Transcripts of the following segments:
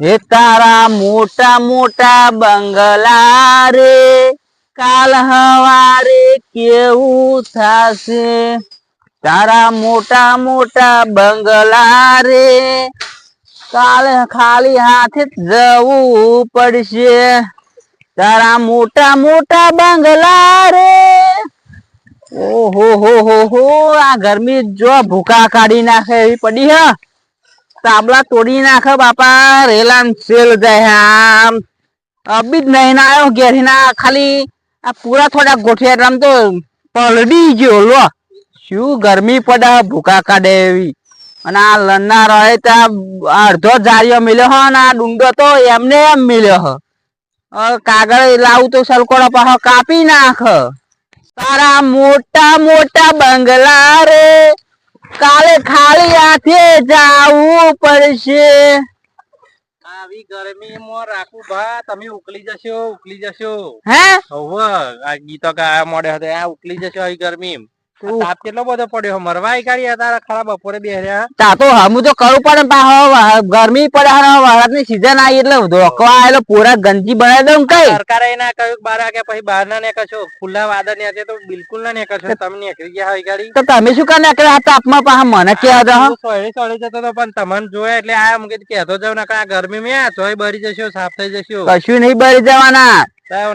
હે તારા મોટા મોટા બંગલા રે, કાલ હવારે કેવું થશે? તારા મોટા મોટા બંગલા રે, કાલ ખાલી હાથે જવું પડશે. તારા મોટા મોટા બંગલા રે. ઓહો, હો હો આ ગરમી જો ભૂકા કાઢી નાખે એવી પડી, હે? તાબલા તોડી નાખે બાપા, રેલાન સેલ જાય આમ. અબી જ નહીં ના આવ્યો ઘેર ના ખાલી આ પૂરા થોડા ગોઠિયા આમ તો પલડી ગયો, લો. શું ગરમી પડે, ભૂકા કાઢે એવી. અને આ લણના રહે ત્યાં અડધો જારીઓ મિલ્યો હો અને આ ડુંડો તો એમને એમ મિલ્યો હો. કાગળ લાવું તો સલકોડો પાછો કાપી નાખ. તારા મોટા મોટા બંગલા રે. કાલે ખાલી હાથે જાવું પડશે. આવી ગરમીમાં રાખું ભા તમે ઉકલી જશો ઉકલી જશો. હે? હવે આ ગીતો ગાયા મોડે હતો. આ ઉકલી જશો આવી ગરમી તાપ કેટલો બધો પડ્યો. મરવાય કાઢી તારા ખરા બપોરે બેહ્યા તા તો હમું તો કરવું પડે ને ગરમી પડે અને વરસાદની સીઝન આવી એટલે ધોકવા આવેલો પૂરા ગંજી બનાવી દઉં કઈ. સરકારે ના કહ્યું બાર વાગે પછી બહાર ના નીકળશો. ખુલ્લા વાદળ ને તો બિલકુલ ના નીકળશો. તમે નીકળી ગયા હોય ગાડી. તો તમે શું કરે નીકળ્યા? આ તાપમાં પાછા મને કે દો સોળી સોળી જતો હતો પણ તમને જોયા એટલે આ મુકે કહેતો જાવ ને આ ગરમી માં તોય બરી જશો સાફ થઈ જશો. કશું નહીં બરી જવાના.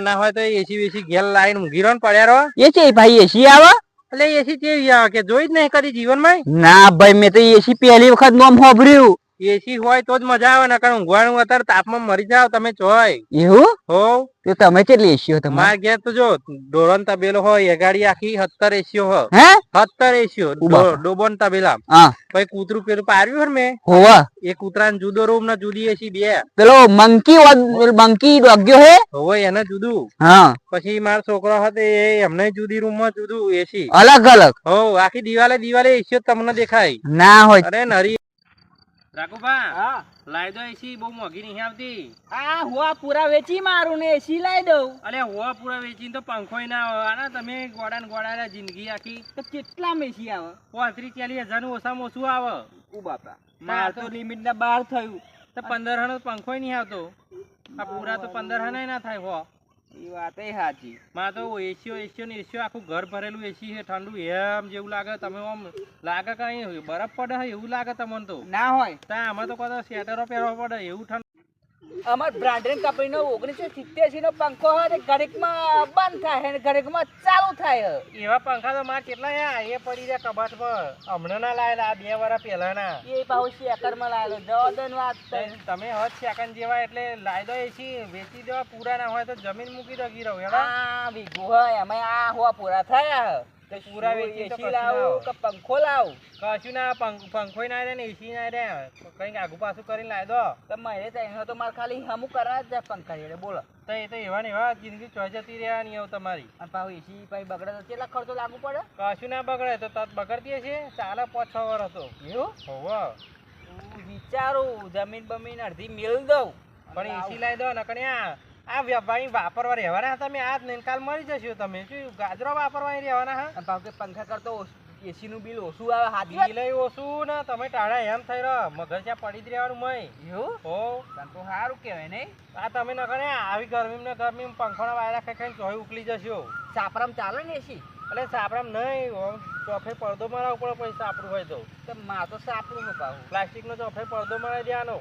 ના હોય તો એસી વેસી ઘેર લાઈન ઊંઘી રહો પડ્યા રહો. એ છે ભાઈ એસી આવે? એટલે એસી કેવી આવે કે જોઈ જ નહીં કરી જીવનમાં ના ભાઈ, મેં તો એસી પહેલી વખત નોમ હોભર્યું એસી હોય તો જ મજા આવે ને કારણ ઊંઘવાનું અત્યારે તાપમાં મરી જાવ તમે ચોય. એવું? હો. તો તમે કેટલી એસીઓ તમારે? માર ઘેર તો જો ડોરન તબેલો હોય એગાડી આખી સત્તર એસીઓ હો. હે? સત્તર એસીઓ ડોબન તબેલા. હા. પછી કૂતરું પેલું પાર્યું ને મેં? હોવા. એ કૂતરાને જુદો રૂમ ને જુદી એસી બે. પેલો મંકી મંકી ડોગ્યો હે? હોય એને જુદું. હા. પછી મારો છોકરો હતો એ એમને જુદી રૂમમાં જુદું એસી અલગ અલગ હો આખી દિવાલે દિવાલે એસીઓ તમને દેખાય. ના હોય. અરે નરી રાખુભા લાઈ દો એસી બહુ મોંઘી નહીં આવતી. આ હોવા પૂરા વેચી મારું ને એસી લાવી દઉં. અલે હોવા પૂરા વેચીને તો પંખોય ના આવે. આના તમે ગોડા ને ગોડા જિંદગી આખી. તો કેટલા એસી આવે? પાંત્રીસ ચાલીસ હજારનું ઓછામાં ઓછું આવે. ઓ બાપા માર તો લિમિટ ના બહાર થયું. તો પંદર હનો પંખોય નહીં આવતો. આ પૂરા તો પંદર હનાય ના થાય હો. એ વાત એ સાચી. માં તો એસીઓ એસીઓ ને એસીઓ આખું ઘર ભરેલું એસી છે ઠંડુ એમ જેવું લાગે તમે આમ લાગે કઈ બરફ પડે એવું લાગે તમને તો. ના હોય. ત્યાં આમાં તો કદાચ સ્વેટરો પહેરવા પડે એવું ઠંડુ અમાર બ્રાન્ડેડ કંપનીનો ઓગણીસો સિત્તેરસી નો પંખો હોય ને ઘડીકમાં બંધ થાય ને ઘરેકમાં ચાલુ થાય એવા પંખા તો માર કેટલા યા એ પડી રહ્યા કબાટ પર. હમણાં ના લાયેલા આ બે વર્ષ પહેલાના. એ પાછું શેકરમાં લાવેલો જવાદન વાત તમે હદ સેકન્ડ જેવા એટલે લાવી દો એસી વેચી દેવા પૂરા ના હોય તો જમીન મૂકી દો ગીરો આ વીઘું હોય એમાં આ હોવા પૂરા થયા. તો પૂરા વેચી એસી કશું કે પંખો લાવું? કશું ના પંખ ના રહે ને એસી ના રહે કંઈક આગુ પાછું કરીને લાવી દો તો મારે તો એનો તો મારે ખાલી હમું કરવા જ પંખા એટલે બોલો. તો એ તો એવા ને એવા જિંદગી ચોઈ જતી રહેવાની હવે તમારી. અને પાછું એસી પછી બગડે તો કેટલા ખર્ચો લાગુ પડે? કશું ના બગડે તો તત બગડતી હશે? ચાલે પાંચ છ વર્ષ તો. એવું? હોવ. વિચારું જમીન બમીન અડધી મેળ દઉં. પણ એસી લાવી દો ને કણ્યા આ ભાઈ વાપરવા રહેવાના તમે આજ ને કાલ મરી જશો તમે. શું ગાજરો વાપરવા રહેવાના હા ભાવ કે પંખા કરતો એસી નું બિલ ઓછું આવે હાથી? બિલ ઓછું ને તમે ટાળા એમ થઈ રહ્યો. મગર ત્યાં પડી જ રહેવાનું મય. એવું? હો. તો સારું કહેવાય નહીં. આ તમે ન કરે આવી ગરમી ને ગરમી પંખોના વાયરા ખાઈ ખાઈને ચોય ઉકલી જશો. સાપરામ ચાલે ને એસી? એટલે સાપરામ નહીં હોમ ચોફે પડદો મારા ઉપર પછી સાપડું હોય તો. મારે તો સાપરું નું પાછું પ્લાસ્ટિક નો ચોફે પડદો મારી દેવાનો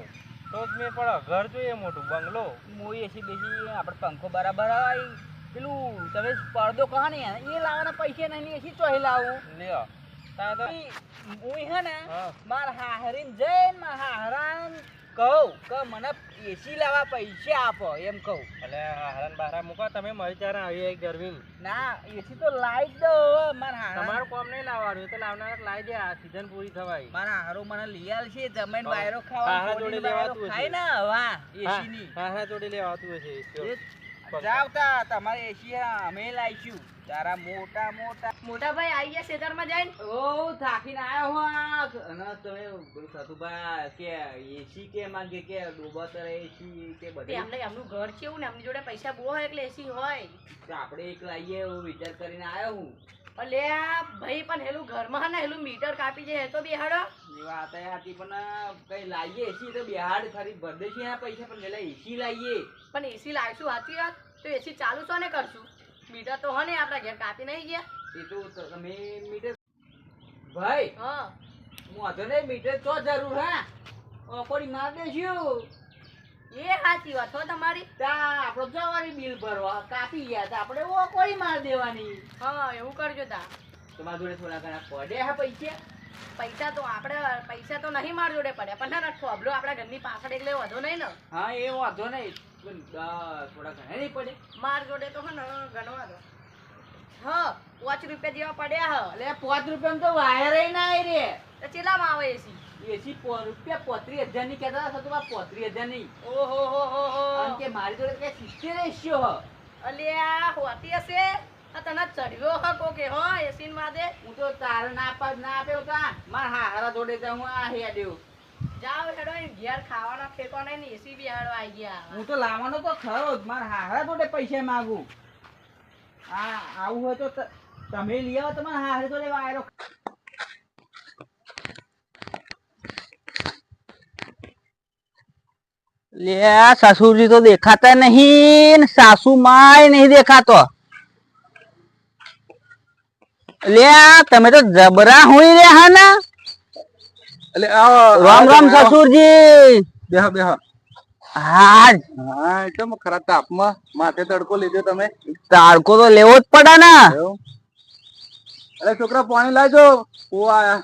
તો જ મેં પણ ઘર જોઈએ મોટું બંગલો. મોઈ એસી બેસી આપણે પંખો બરાબર આવી પેલું તમે પડદો કહો ને એ લાવવાના પૈસા નહીં એસી ચોહી લાવું. લ્યો તારે તો હું હે ને મારા હાહરીન જઈને મારા હાહરાન કહું કે મને એસી લાવવા પૈસા આપો એમ કહું. એટલે હરણ બહાર મૂકો તમે મળી ત્યારે આવી ગરમી ના એસી તો લાવી દો મારા તમારું કોમ નહીં લાવવાનું તો લાવનાર લાવી દે આ સીઝન પૂરી થવાય. મારા હારો મને લઈ આલ છે જમીન બાયરો ખાવા જોડે જોડે લેવાતું ખાય ને હવા એસી ની હા જોડે જોડી લેવા છે હશે એ તમારે એસી અમે લાવીશું તારા મોટા મોટા. મોટા ભાઈ આવી ગયા ખેતરમાં જઈને? ઓ થાકીને આવ્યો હો અને તમે સતુભા કે એસી કે માંગે કે ડોબા તરે એસી કે બધે? એમને એમનું ઘર છે એવું ને એમની જોડે પૈસા બહુ હોય એટલે એસી હોય. આપણે એક લાવીએ એવો વિચાર કરીને આવ્યો હું. અલે આ ભાઈ પણ હેલું ઘરમાં ને હેલું મીટર કાપી જાય તો બેહાડો. વાત એ હતી પણ કઈ લાવીએ એસી તો બિહાડ ખરી ભરદેશી ના પૈસા પણ પેલા એસી લાવીએ પણ એસી લાવીશું હાથી વાત. તો એસી ચાલુ છો ને કરશું? મીટર તો હને આપણા ઘેર કાપી નહીં ગયા. એ તો તમે મીટર ભાઈ હા. વાંધો નહીં મીટર તો જરૂર હા. ઓપોડી માર દેશું. એ સાચી વાત હો તમારી. તા આપણો જવાની બિલ ભરવા કાપી ગયા તા આપણે ઓપોડી માર દેવાની. હા એવું કરજો તા. તમારા જોડે થોડા ઘણા પડે હા પૈસા? પૈસા તો આપણે પૈસા તો નહીં માર જોડે પડ્યા પણ ના થોભલો આપણા ઘરની પાછળ એટલે વધો નહીં ને. હા એ વાંધો નહીં થોડા ઘણા નહીં પડે. માર જોડે તો ઘણો દો હા. પાંચ રૂપિયા જેવા પડ્યા હ. એટલે પાંચ રૂપિયા તો વાયર ના આવી રે. તો ચેલામાં આવે એસી એસી રૂપિયા પોત્રીસ હજારની કેતા હતા તો પોત્રીસ હજારની ઓહો હો હો હો. કે મારી જોડે કઈ સિત્તેર એસ્યો હ. અલ્યા હોતી હશે? આ તને ચડ્યો હ કોકે હો એસી માં દે હું તો તારે ના પાડ ના આપ્યો કા? માર હારા જોડે તો હું આ હેડ્યો. જાવ હેડો ઘેર ખાવાનો ઠેકો નહીં ને એસી બી હેડો આવી ગયા હું તો લાવવાનો તો ખરો જ માર હારા જોડે પૈસા માંગુ. આ આવું હોય તો ત- તમે લઈ આવો તમારા હારે જોડે વાયરો લે સાસુજી તો દેખાતા નહીં ને સાસુ માય નહીં દેખાતો. લે તમે તો જબરા હોઈ રહ્યા ના? એટલે રામ રામ સસુરજી બેહો બેહો. હા હા કેમ ખરા તાપમાં. માથે તડકો લીધો તમે. તડકો તો લેવો જ પડે ને. અરે છોકરા પાણી લાવજો. કુવા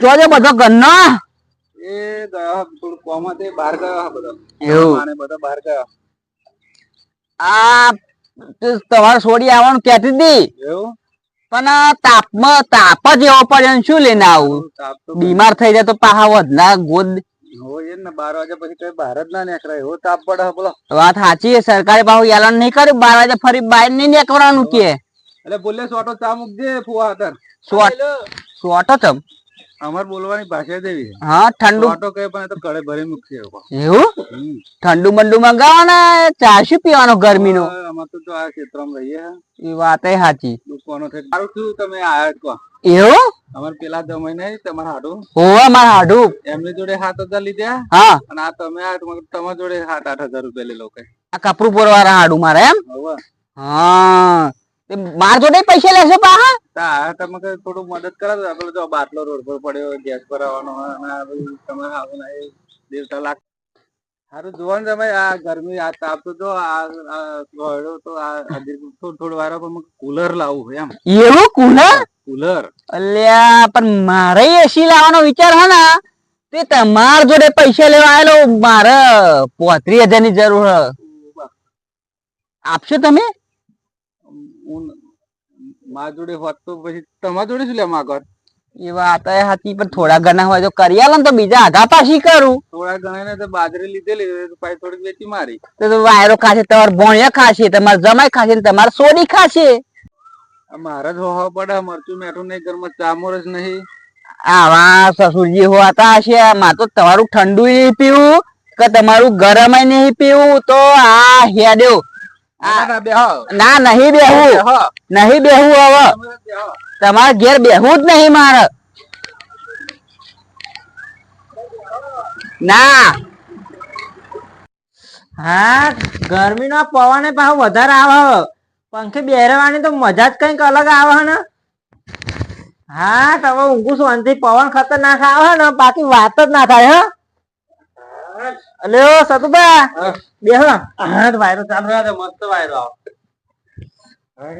જોજે બધો ગન્નો એ ગયો થોડું કોમાંથી બહાર ગયો બધો. એવું. બધો બહાર ગયો. આ તમારે છોડી આવવાનું કેતી હતી. એવું? પણ તાપમાં તાપ જ એવો પડે શું લઈને આવું? બીમાર થઈ જાય તો પાહા વધના ગોદ બાર વાગ્યા પછી બહાર જ ના નીકળાય. એવો તાપ પડે બોલો. વાત સાચી છે સરકારે પાહું એલાન નહીં કર્યું બાર વાગે ફરી બહાર નહીં નીકળવાનું કે. એટલે બોલે સોટો ચા મૂકજે ફુવા હતા સોટો ચમ? અમાર બોલવાની ભાષા હા ઠંડુ સોટો કહે પણ એ તો કડે ભરી મૂકશે એવું? ઠંડુ મંડુ મંગાવો ને ચા શું પીવાનો ગરમીનો? હવે અમાર તો જો આ ક્ષેત્રમાં રહીએ. એ વાત સાચી. દુકાનો થઈ સારું થયું તમે આયા કહો. એવું? અમાર પેલા જમાઈ નહીં તમારા હાડું. હોવા મારા હાડુ. એમની જોડે સાત હજાર લીધા. હા. અને આ તમે આ તમા- તમારા જોડે સાત આઠ હજાર રૂપિયા લઈ લો કઈ. આ કપરૂપુર વાળા હાડું મારે એમ? હા. તે માર જોડે પૈસા લેશે પા હા તમે થોડું મદદ કરો તો પેલો જો બાટલો રોડ પર પડ્યો ગેસ પર આવવાનો અને તમે આવો ના દેવતા લાગ સારું જોવાનું તમે આ ગરમી આ તાપ તો જો આ ગોળો તો આ થોડું વાર કુલર લાવવું એમ. એવું? કુલર? કુલર. અલ્યા પણ મારે એસી લાવવાનો વિચાર હે ને તે તમાર જોડે પૈસા લેવા આવેલો મારે પોત્રીસ હજારની જરૂર આપશો તમે? મારા જોડે હોત તો પછી તમારા જોડે શું લેવા માગો એ વાત એ હતી પણ થોડા ઘણા હોય તો કરી આલો તો બીજા આગા પાછી કરું થોડા ઘણા ને તો બાજરી લીધેલી તો પાછી થોડીક વેચી મારી તો વાયરો ખાશે તમારે ભોણિયા ખાશે તમારે જમાઈ ખાશે તમારે સોડી ખાશે મારા મારે જ હોવા પડે મરચું મેઠું નહીં ઘરમાં ચામોર જ નહીં આવા સસુરજી હોતા હશે માં તો તમારું ઠંડુ નહીં પીવું કે તમારું ગરમ નહીં પીવું તો આ હેડ્યો ના, ના, નહીં બેહું. બેહો. નહીં બેહું હવે. તમારે ઘેર બેહવું જ નહીં મારે. ના. હા ગરમીનો પવન પાછો વધારે આવે પંખે બેરવાની તો મજા જ કંઈક અલગ આવે ને. હા તમે ઊંઘું શાંતિ પવન ખતરનાક આવે ને બાકી વાત જ ના થાય હા અલે ઓ સતુભા હા. બેહો. તો વાયરો ચાલુ રહે મસ્ત વાયરો.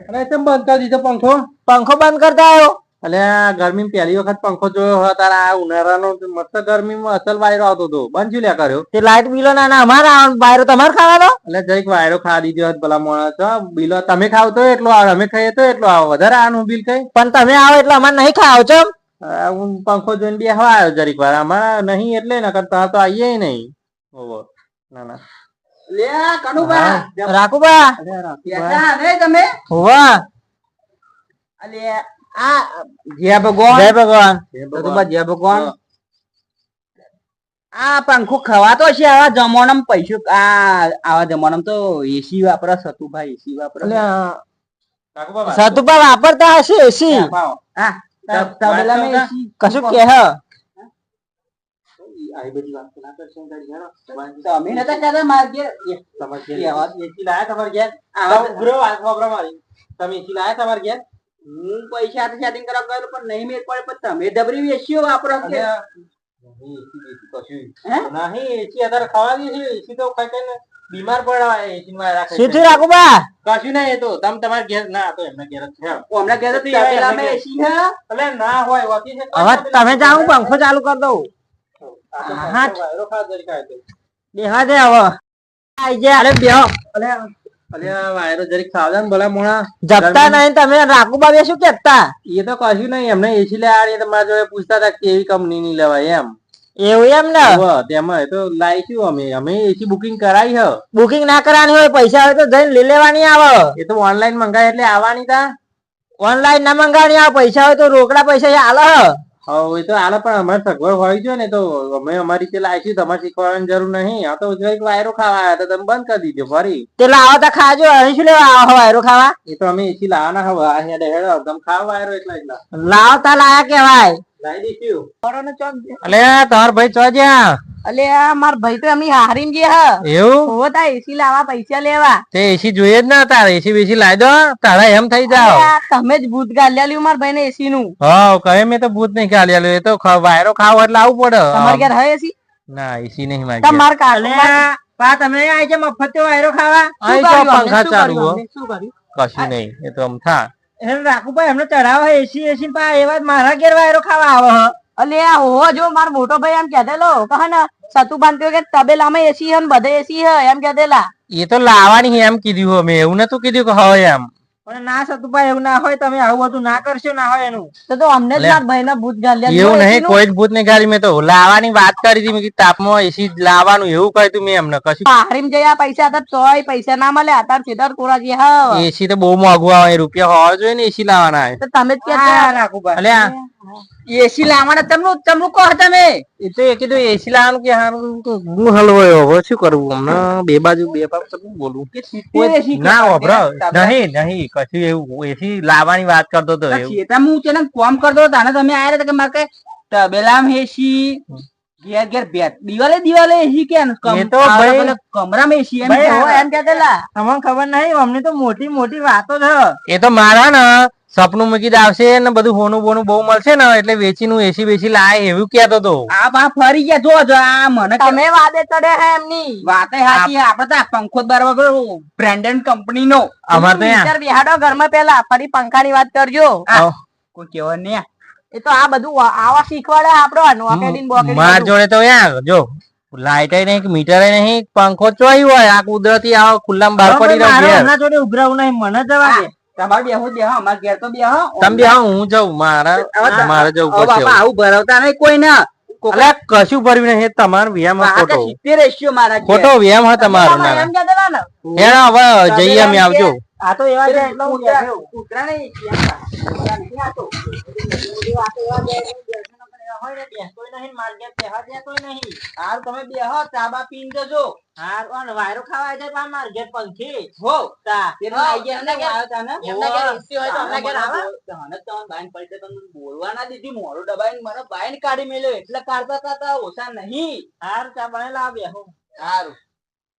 અરે તેમ બંધ કરી દીધો પંખો? પંખો બંધ કરતા આવ્યો. અલે ગરમી પહેલી વખત પંખો જોયો હોય તારા આ ઉનાળાનો મસ્ત ગરમીમાં અસલ વાયરો આવતો હતો. બંધ લ્યા કર્યો? તે લાઈટ બિલો ના ના અમારે વાયરો તમારે ખાવાનો? એટલે જરીક વાયરો ખા દીધો હોત ભલા માણસ હો. બિલો તમે ખાવ તો એટલો આવે અમે ખાઈએ તો એટલો આવે. વધારે આનું બિલ કઈ? પણ તમે આવો એટલે અમારે નહીં ખાવ છો હું પંખો જોઈને બે હવા આવ્યો જરીક વાર. અમારા નહીં એટલે નકર તો આવીએ નહીં. ઓહો ના ના. લે કનુભા, રાખુબા અરે રાખુભા. તમે? હોવા. અલે આ જય ભગવાન. જય ભગવાન. ભગવાન. જય ભગવાન. આ પંખો ખવાતો છે આવા જમાનામાં પૈસો આ આવા જમાનામાં તો એસી વાપરા સતુભાઈ એસી વાપરા એટલે આ સતુભા વાપરતા હશે એસી હા તબ- તબેલામાં વાત એસી કશું કે હ આવી બધી વાત ના કરશો. તમે નતા કહેતા માર ઘેર? એસી લાયા તમારે ઘેર? ઉભરો વાત વાપરા મારી. તમે એસી લાયા તમારે ઘેર? હું પૈસા સેટિંગ કરવા ગયો પણ નહીં મેળ પડે પણ તમે ડબરી વેચ્યો વાપરો કે. નહીં, એસી અત્યારે ખાવા દે છે એસી તો ખાઈ ખાઈને બીમાર પડવા એસી માં રાખે છે. રાખો બા. કશું નહીં એ તો તમે તમાર ઘેર ના તો એમના ઘેર છે. હમણાં કહેતો તો એમને એસી હે? એટલે ના હોય હવે તમે જાઓ પંખો ચાલુ કરી દઉં. આ તો હા. પંખો વાયરો ખાવા જરી ખાય તો. બેહવા દે હવે. આઈ જા અરે બેહો. અલે અલે વાયરો જરીક ખાવા ને ભલા મોણા. જપતા નહીં તમે રાખુબા બે શું કેતા એ તો કશું નહીં એમને એસી લે આડી તમારા જોડે પૂછતા હતા કેવી કંપની ની લેવાય એમ. એવું એમ ને? તેમાં તો લાવીશું અમે. અમે એસી બુકિંગ કરાવી હ. બુકિંગ ના કરવાની હોય પૈસા હોય તો જઈને લઈ લેવાની આવે. એ તો ઓનલાઈન મંગાય એટલે આવવાની તા. ઓનલાઈન ના મંગાવવાની આવે પૈસા હોય તો રોકડા પૈસા હાલ હવે તો આલે પણ અમારે સગવડ હોય છે ને તો અમે અમારી રીતે લાવીશું તમારે શીખવાડવાની જરૂર નહીં. આ તો એક વાયરો ખાવા આવ્યા તો તમે બંધ કરી દીધો ફરી. તે લાવો તો ખાજો અહીં શું લેવા આવો વાયરો ખાવા? એ તો અમે એસી લાવવાના હવે હેડે હેડો તમે ખાવ વાયરો એટલા એટલા લાવો. તા લાયા કેવાય લાવી દઈશું અલે તમાર ભાઈ ચો જ્યાં અલે આ માર ભાઈ તો એમની હારીમ જે હ. એવું? હોવો તા એસી લાવા પૈસા લેવા. તે એસી જોઈએ જ ના તારે. એસી બેસી લાવી દો તારા એમ થઈ જાવ તમે જ ભૂત ગાલ્યા લ્યું માર ભાઈ ને એસી નું. હા કહે મેં તો ભૂત નહીં ગાલ્યા આલ્યો એ તો વાયરો ખાવ એટલે આવું પડે. તમારે ઘેર હે એસી ના એસી નહીં મારી તમાર કાલે પા તમે આઈ કે મફત વાયરો ખાવા. આઈ તો પંખા ચાલુ? હો. કશું નહીં એ તો આમ થા. એને રાખું ભાઈ એમને ચડાવે એસી એસી પા એવા મારા ઘેર વાયરો ખાવા આવે હ. અલે આ હો જો માર મોટો ભાઈ એમ કહેતેલો કહે ને સતુ બાંધ્યો કે તબેલામાં એસી હે ને બધે એસી હે એમ કહેતેલા એ તો લાવવાની એમ કીધું અમે એવું નતું કીધું કે હોય એમ. પણ ના સતુભાઈ એવું ના હોય તમે આવું બધું ના કરશો ના હોય એનું. તો તો અમને જ ભાઈ ના ભૂત ગાલ્યા એવું નહીં કોઈ જ ભૂત નહીં ગાડી મેં તો લાવવાની વાત કરી હતી મેં તાપમાં એસી લાવવાનું એવું કહ્યું તું મેં એમને કશું. હારીમ જયા પૈસા હતા તોય પૈસા ના મળે અત્યારે સીધા કોરા જે હા એસી તો બહુ મોંઘું આવે રૂપિયા હોવા જોઈએ ને એસી લાવવાના તો તમે જ કહેતા અલે એસી લાવવાના તમે તમે કહો તમે. એ તો એ કીધું એસી લાવવાનું કે હારું તો હું હલવાયો હવે શું કરવું હમણાં બે બાજુ બે બાજુ તમે બોલું ના વપરાવ નહીં નહીં કશું એવું એસી લાવવાની વાત કરતો એવું. હું કોમ કરતો તાને તમે આયા કે મારે તબેલામ એસી ઘેર ઘેર ભેટ દિવાલે દિવાલે એસી કે કમ- તો ભાઈ- કમરામાં એસી એમ કે એમ કહેતેલા તમને ખબર નહીં અમને તો મોટી મોટી વાતો છે. એ તો મારા ને. સપનું મૂકી આવશે ને બધું હોનું બોનું બહુ મળશે ને એટલે વેચીનું એસી બેસી લાય એવું કેતો તો. આ બા ફરી ગયા જો જો આ મને કે તમે વાદે ચડે હે એમની. વાતે હાચી આપણે આપડે તો પંખો બરાબર બ્રાન્ડેડ કંપની નો અમારે તો યાર બેહાડો ઘરમાં પેલા ફરી પંખાની વાત કરજો. કોઈ કેવો નહીં એ તો આ બધું આવા શીખવાડે આપડો નોકેડીન બોકેડીન માર જોડે તો યાર જો લાઈટ નહીં મીટર નહીં પંખો ચોઈ હોય આ કુદરતી આવા ખુલ્લામાં બહાર પડી રહ્યો ઘેર. જોડે ઉભરાવું નહીં મને જવા દે. તમારે બેહો બેહો અમારે ઘેર તો બેહો તમે બી હા હું જાઉં મારા મારે જવું પડશે બાપા આવું ભરાવતા નહીં કોઈ ના અલ્યા કશું ભરવી નહીં તમારો વ્યાયામ ખોટો સિત્તેર રેશિયો મારા ખોટો વ્યાયામ હા તમારો ના એમ કહેતેલા ને એના હવે જઈએ અમે આવજો આ તો એવા છે એટલે કૂતરા નહીં, એમ નહીં આ તો. એવા હોય ને, બેસતોય નહીં, માર ઘેર દેતોય નહીં. હારું તમે બેહો, ચા બા જજો. હારું, અને વાયરો ખાવા જાય પણ માર ઘેર હો, ચા. પેલું આઈ ગયા ને, આવ્યો તા ને? એમના. હોય તો આવે? તો બાઈન તમને બોલવા ના દીધી, મોઢું દબાઈને મને બાઈન કાઢી મેલ્યો, એટલે કાઢતા તા ઓછા નહીં. હાર ચા બનાવી લાવ્યા હો હારું.